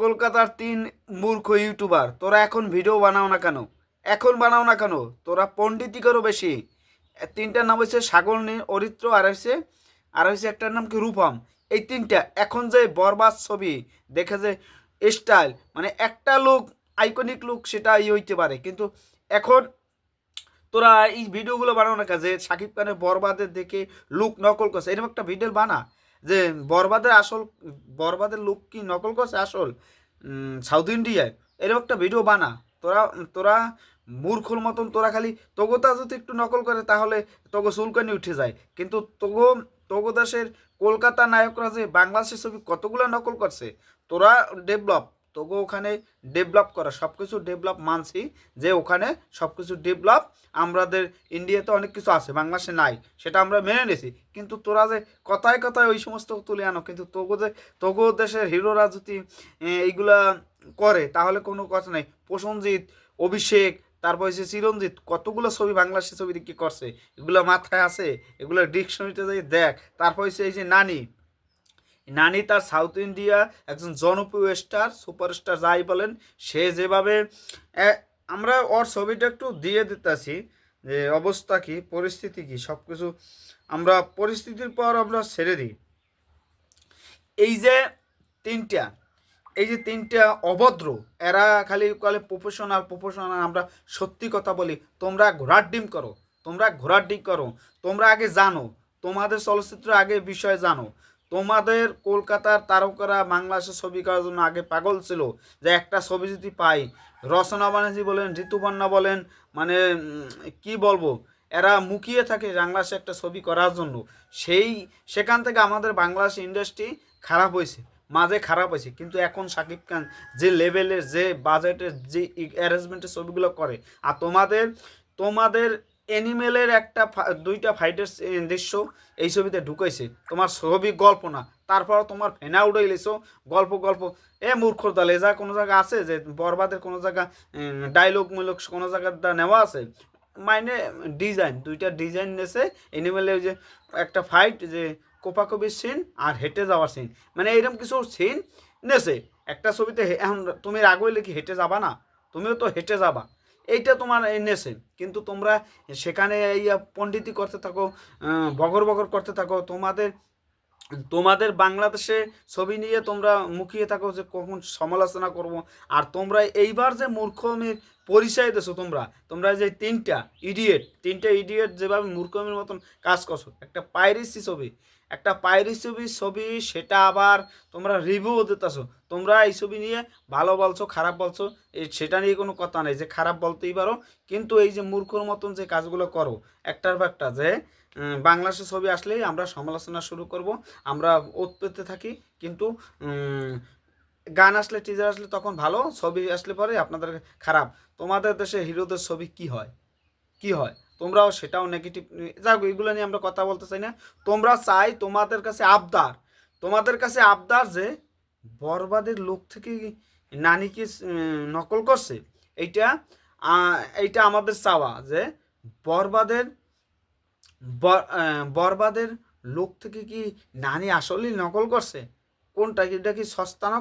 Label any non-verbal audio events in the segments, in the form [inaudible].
কলকাতার তিন মূর্খ ইউটিউবার, তোরা এখন ভিডিও বানাও না কেন? এখন বানাও না কেন? তোরা পণ্ডিতি করো বেশি তিনটার নাম হচ্ছে সাগর অরিত্র, আর হচ্ছে আর হচ্ছে একটার নাম কি, রূপম। এই তিনটা, এখন যে বরবাদ ছবি, দেখে যে স্টাইল মানে একটা লুক আইকনিক লুক, সেটা ই হইতে পারে। কিন্তু এখন তোরা এই ভিডিওগুলো বানাও না কাজে সাকিব খানের বরবাদের দেখে লুক নকল করছে। এরকম একটা ভিডিও বানা। যে বরবাদের আসল, বরবাদের লোক কি নকল করছে আসল? সাউথ ইন্ডিয়ায়। এরকম একটা ভিডিও বানা। তোরা তোরা মূর্খর মতন তোরা খালি তগোতা যদি একটু নকল করে তাহলে তগো চুলকানি উঠে যায়। কিন্তু তগো তগো দাসের কলকাতা নায়করা যে বাংলাদেশের ছবি কতগুলো নকল করছে, তোরা ডেভেলপ তোগো ওখানে ডেভেলপ করা সব কিছু ডেভেলপ মানছি যে ওখানে সব কিছু ডেভেলপ আমাদের ইন্ডিয়াতে অনেক কিছু আছে, বাংলাদেশে নাই, সেটা আমরা মেনে নিয়েছি। কিন্তু তোরা যে কথায় কথায় ওই সমস্ত তুলে আনো, কিন্তু তবু যে তোগো দেশের হিরোরা যদি এইগুলা করে, তাহলে কোনো কথা নাই। প্রসঞ্জিৎ অভিষেক, তারপর হচ্ছে চিরঞ্জিত কতগুলো ছবি বাংলাদেশের ছবি কি করছে? এগুলো মাথায় আছে? এগুলো ডিকশনারিতে যাই দেখ। তারপর হচ্ছে এই যে নানি নানি তার সাউথ ইন্ডিয়া একজন জনপ্রিয় স্টার, সুপারস্টার যাই বলেন, সে যেভাবে আমরা ওর ছবিটা একটু দিয়ে দিতেছি যে অবস্থা কি, পরিস্থিতি কি সব কিছু আমরা পরিস্থিতির পর আমরা ছেড়ে দিই। এই যে তিনটা, এই যে তিনটা অভদ্র, এরা খালি কালে প্রফেশনাল প্রফেশনাল আমরা সত্যি কথা বলি, তোমরা ঘোড়ার ডিম করো, তোমরা ঘোড়ার ডিম করো, তোমরা আগে জানো, তোমাদের চলচ্চিত্র আগে বিষয় জানো তোমাদের কলকাতার তারকারা বাংলাদেশে ছবি করার জন্য আগে পাগল ছিল? যে একটা ছবি যদি পাই, রচনা বানার্জি বলেন, ঋতুপর্ণা বলেন মানে কি বলব? এরা মুখিয়ে থাকে বাংলাদেশে একটা ছবি করার জন্য। সেই, সেখান থেকে আমাদের বাংলাদেশ ইন্ডাস্ট্রি খারাপ হয়েছে, মাঝে খারাপ হয়েছে। কিন্তু এখন শাকিব খান যে লেভেলের যে বাজেটের যে অ্যারেঞ্জমেন্টের ছবিগুলো করে, আর তোমাদের তোমাদের অ্যানিমেলের একটা দুইটা ফাইটের দৃশ্য এই ছবিতে ঢুকাইছে। তোমার ছবি, গল্প না। তারপর তোমার ফেনা উড়ে গেছো। গল্প গল্প। এ মূর্খর দল যা কোনো জায়গা আছে যে বরবাদের কোনো জায়গা ডায়লগ মুলক কোনো জায়গাটা নেওয়া আছে? মাইনে ডিজাইন দুইটা ডিজাইন নেছে। এনিমেলে যে একটা ফাইট যে কোপাকপির সিন আর হেঁটে যাওয়ার সিন মানে এইরকম কিছু সিন নেছে। একটা ছবিতে এখন তুমি রাগ হইলে কি হেঁটে যাবা না? তুমিও তো হেঁটে যাবা। এইটা তোমার এনেছে কিন্তু তোমরা সেখানে এই পণ্ডিতি করতে থাকো বগর বগর করতে থাকো, তোমাদের তোমাদের বাংলাদেশে ছবি নিয়ে তোমরা মুখিয়ে থাকো যে কখন সমালোচনা করব। আর তোমরা এইবার যে মূর্খমির পরিচয় দেছো তোমরা। তোমরা যে তিনটা ইডিয়েট তিনটা ইডিয়েট যেভাবে মূর্খমির মতন কাজ করছ একটা পাইরেসি ছবি একটা পাইরেসি ছবি সেটা আবার তোমরা রিভিউ দিতেছো। তোমরা এই ছবি নিয়ে ভালো বলছো খারাপ বলছো এই সেটা নিয়ে কোনো কথা নেই যে খারাপ বলতেই পারো কিন্তু এই যে মূর্খর মতন যে কাজগুলো করো একটার পর একটা যে উম, বাংলাদেশের ছবি আসলেই আমরা সমালোচনা শুরু করব আমরা ওত পেতে থাকি কিন্তু গান আসলে টিজার আসলে তখন ভালো, ছবি আসলে পরে আপনাদের খারাপ। তোমাদের দেশে হিরোদের ছবি কি হয়? কি হয়? তোমরাও সেটাও নেগেটিভ যাক, এগুলো নিয়ে আমরা কথা বলতে চাই না। তোমরা চাই তোমাদের কাছে আবদার। তোমাদের কাছে আবদার যে বরবাদের লোক থেকে নানিকে নকল করছে। এইটা এইটা আমাদের চাওয়া যে বরবাদের বরবাদের লোক থেকে কি নানি আসলেই নকল করছে? কোনটা এটা কি সস্তা না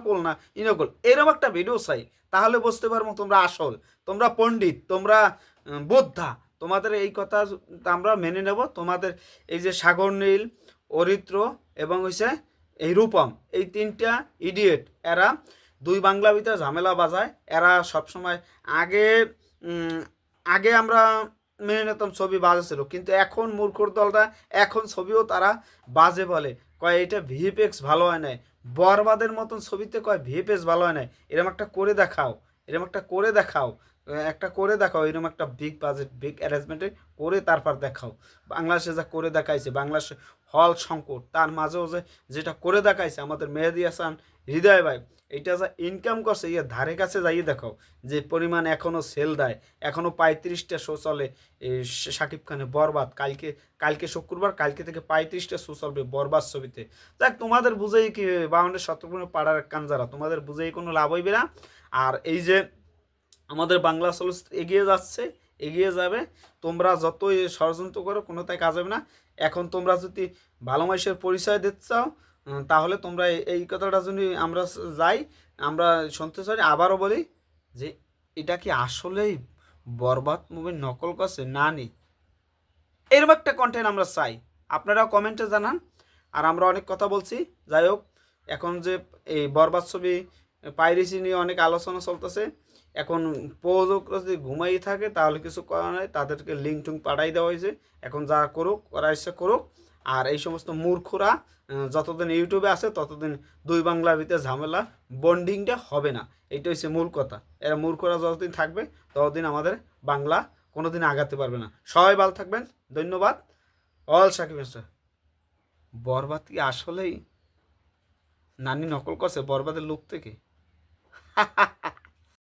ই নকল এরকম একটা ভিডিও চাই। তাহলে বুঝতে পারব তোমরা আসল। তোমরা পণ্ডিত, তোমরা বোদ্ধা। তোমাদের এই কথা আমরা মেনে নেব। তোমাদের এই যে সাগর নীল, অরিত্র এবং হইছে এই রূপম, এই তিনটা ইডিয়েট এরা দুই বাংলা ভিতরে ঝামেলা বাজায়। এরা সবসময় আগে আগে আমরা মেনে নিতাম ছবি বাজে ছিল কিন্তু এখন মূর্খর দলটা এখন ছবিও তারা বাজে বলে। কয়, এটা ভিএফএক্স ভালো হয় নাই। বরবাদের মতন ছবিতে কয় ভিএফএক্স ভালো হয় নাই। এরম একটা করে দেখাও, এরম একটা করে দেখাও একটা করে দেখাও এরকম একটা বিগ বাজেট বিগ অ্যারেঞ্জমেন্টে করে তারপর দেখাও। বাংলাদেশে যা করে দেখাইছে, বাংলাদেশে হল সংকট, তার মাঝেও যে, যেটা করে দেখাইছে, আমাদের মেহেদি হাসান হৃদয় ভাই এটা যা ইনকাম করছে ইয়ে ধারে কাছে যাইয়ে দেখাও, যে পরিমাণ এখনও সেল দেয় এখনও পঁয়ত্রিশটা শো চলে শাকিব খানে বরবাদ, কালকে কালকে শুক্রবার, কালকে থেকে পঁয়ত্রিশটা শো চলবে বরবাদ ছবিতে। দেখ তোমাদের বুঝেই কি, বাউন্ডের সত্যপূর্ণ পাড়ার কানজারা তোমাদের বুঝেই কোনো লাভ হইবে না। আর এই যে আমাদের বাংলা চলচ্চিত্র এগিয়ে যাচ্ছে, এগিয়ে যাবে, তোমরা যতই ষড়যন্ত্র করো কোনোটাই কাজ হবে না। এখন তোমরা যদি ভালো মানুষের পরিচয় দিতে চাও তাহলে তোমরা এই- কথাটা যদি আমরা যাই, আমরা শুনতে চাই, আবারও বলি যে এটা কি আসলেই বরবাদ মুভির নকল করছে? না নি। এরকম একটা কন্টেন্ট আমরা চাই। আপনারাও কমেন্টে জানান। আর আমরা অনেক কথা বলছি। যাই হোক, এখন যে এই বরবাদ ছবি, পাইরেসি নিয়ে অনেক আলোচনা চলতেছে। এখন প্রযোজকরা যদি ঘুমাই থাকে, তাহলে কিছু করা নাই। তাদেরকে লিঙ্ক টুঙ্ক পাঠাই দেওয়া হয়েছে। এখন যা করুক, করার ইচ্ছা করুক। আর এই সমস্ত মূর্খরা যতদিন ইউটিউবে আছে, ততদিন দুই বাংলার ভিতরে ঝামেলা বন্ডিংটা হবে না। এটা হচ্ছে মূল কথা। এরা মূর্খরা যতদিন থাকবে, ততদিন আমাদের বাংলা কোনোদিন আগাতে পারবে না। সবাই ভালো থাকবেন। ধন্যবাদ। অল সাকিব বরবাদ কি আসলেই নানি নকল করছে? বরবাদের লোক থেকে? [laughs]